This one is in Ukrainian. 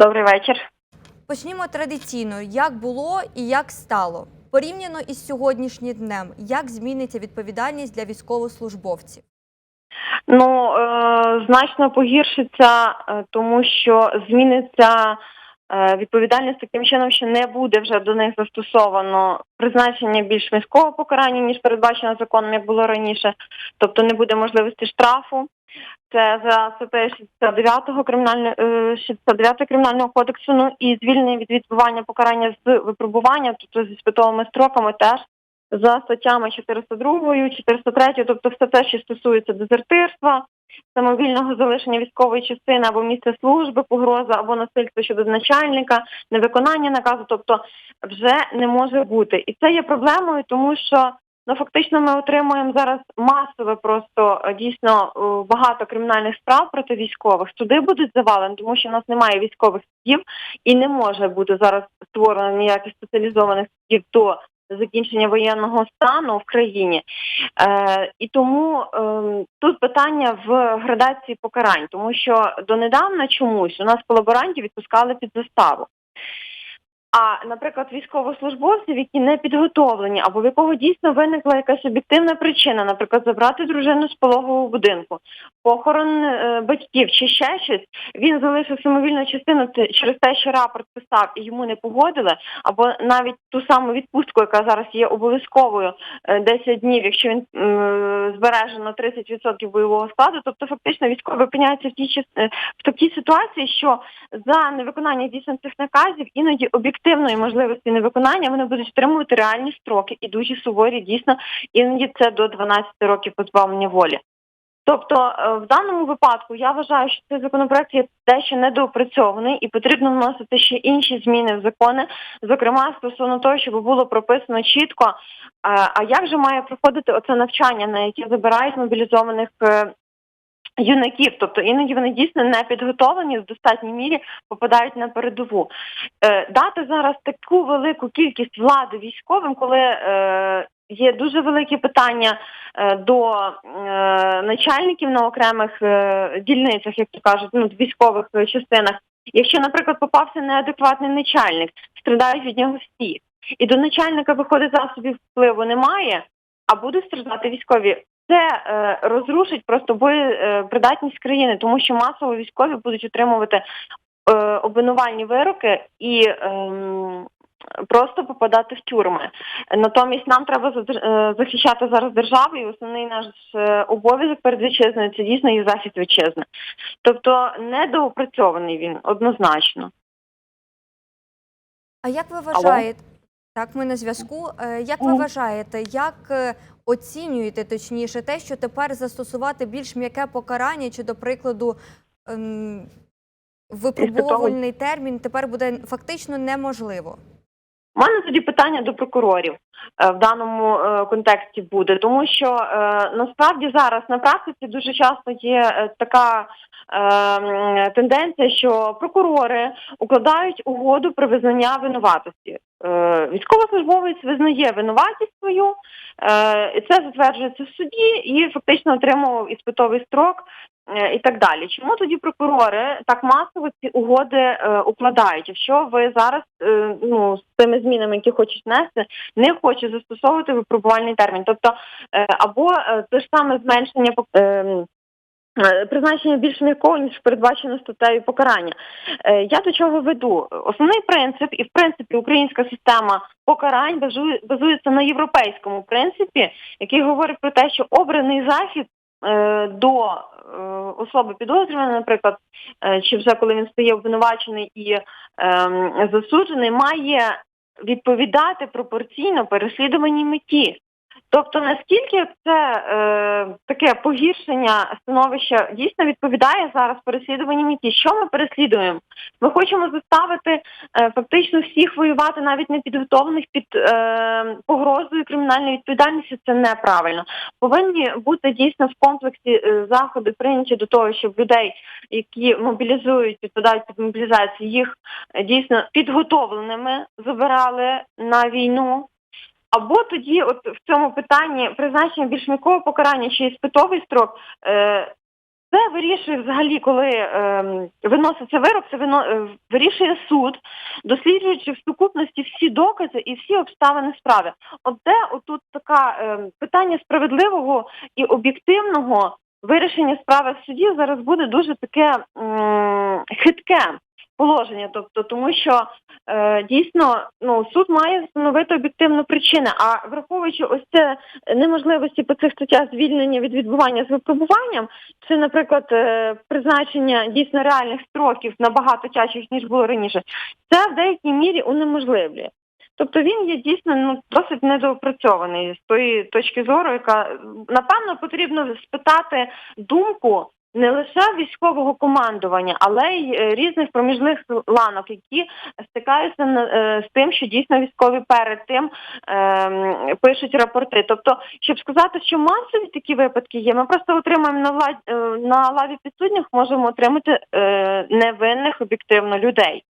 Добрий вечір. Почнімо традиційно, як було і як стало. Порівняно із сьогоднішнім днем, як зміниться відповідальність для військовослужбовців? Ну е, значно погіршиться, е, тому що зміниться е, відповідальність таким чином, що не буде вже до них застосовано призначення більш міського покарання, ніж передбачено законом, як було раніше. Тобто не буде можливості штрафу. Це за статтею 69 кримінального е, 69 кримінального кодексу. Ну і звільнення від відбування покарання з випробування, тобто зі спитовими строками теж за статтями 402, 403, тобто все те, що стосується дезертирства, самовільного залишення військової частини або місця служби, погроза або насильство щодо начальника, невиконання наказу, тобто вже не може бути. І це є проблемою, тому що ну фактично ми отримуємо зараз масове просто е, дійсно е, багато кримінальних справ проти військових. Суди будуть завалені, тому що в нас немає військових судів і не може бути зараз створено ніяких спеціалізованих судів до закінчення воєнного стану в країні. Е, і тому е, тут питання в градації покарань, тому що донедавна чомусь у нас колаборантів відпускали під заставу. А, наприклад, військовослужбовців, які не підготовлені, або в якого дійсно виникла якась об'єктивна причина, наприклад, забрати дружину з пологового будинку, похорон е, батьків чи ще щось, він залишив самовільну частину через те, що рапорт писав і йому не погодили, або навіть ту саму відпустку, яка зараз є обов'язковою е, 10 днів, якщо він м, збережено 30% бойового складу, тобто фактично військовий опиняється в тій е, в такій ситуації, що за невиконання дійсно цих наказів іноді об'єктивної можливості невиконання вони будуть отримувати реальні строки і дуже суворі, дійсно іноді це до 12 років позбавлення волі. Тобто, е, в даному випадку я вважаю, що цей законопроект є дещо недоопрацьований і потрібно вносити ще інші зміни в закони, зокрема стосовно того, щоб було прописано чітко, е, а як же має проходити оце навчання, на яке забирають мобілізованих е, юнаків. Тобто іноді вони дійсно не підготовлені в достатній мірі попадають на передову. Е, дати зараз таку велику кількість влади військовим, коли е, є дуже великі питання е, до е, начальників на окремих е, дільницях, як то кажуть, ну військових е, частинах. Якщо, наприклад, попався неадекватний начальник, страдають від нього всі. І до начальника виходить засобів впливу немає, а будуть страждати військові. Це е, розрушить просто боєпридатність країни, тому що масово військові будуть отримувати е, обвинувальні вироки і ем, просто попадати в тюрми. Натомість нам треба е, захищати зараз державу, і основний наш е, обов'язок перед вітчизною це дійсно є захист вітчизни. Тобто недоопрацьований він однозначно. А як ви вважаєте, так ми на зв'язку. Е, Як ви вважаєте, як е, оцінюєте точніше те, що тепер застосувати більш м'яке покарання, чи, до прикладу, ем, випробувальний термін тепер буде фактично неможливо? У мене тоді питання до прокурорів е, в даному контексті буде, тому що насправді зараз на практиці дуже часто є така е, тенденція, що прокурори укладають угоду про визнання винуватості. Е, Військовослужбовець визнає винуватість свою, е, це затверджується в суді і фактично отримував іспитовий строк е, і так далі. Чому тоді прокурори так масово ці угоди укладають? Якщо ви зараз ну з тими змінами, які хочуть внести, не хочуть застосовувати випробувальний термін, тобто або те ж саме зменшення Призначення більш м'якого, ніж передбачено статтею покарання. Е, Я до чого веду? Основний принцип, і в принципі українська система покарань базується на європейському принципі, який говорить про те, що обраний захід е, до е, особи підозрюваної, наприклад, е, чи вже коли він стає обвинувачений і ем, засуджений, має відповідати пропорційно переслідуваній меті. Тобто, наскільки це е, таке погіршення становища дійсно відповідає зараз переслідуванні меті? Що ми переслідуємо? Ми хочемо заставити е, фактично всіх воювати, навіть непідготовлених під е, погрозою кримінальної відповідальності. Це неправильно. Повинні бути дійсно в комплексі е, заходи прийняті до того, щоб людей, які мобілізують, підпадають під мобілізацію, їх е, дійсно підготовленими забирали на війну. Або тоді, от в цьому питанні призначення більш м'якого покарання чи іспитовий строк, е, Це вирішує взагалі, коли ем, виноситься вирок, це е, вирішує суд, досліджуючи в сукупності всі докази і всі обставини справи. От де отут така ем, питання справедливого і об'єктивного вирішення справи в суді зараз буде дуже таке хитке положення. Тобто, тому що е, дійсно ну суд має встановити об'єктивну причину. А враховуючи ось це неможливості по цих статтях звільнення від відбування з випробуванням, чи, наприклад, е, призначення дійсно реальних строків набагато тяжчих, ніж було раніше, це в деякій мірі унеможливлює. Тобто він є дійсно ну досить недоопрацьований з тої точки зору, яка напевно потрібно спитати думку не лише військового командування, але й е, різних проміжних ланок, які стикаються е, з тим, що дійсно військові перед тим ем, пишуть рапорти. Тобто, щоб сказати, що масові такі випадки є, ми просто отримаємо на влад... е, на лаві підсудніх, можемо отримати е, невинних об'єктивно людей.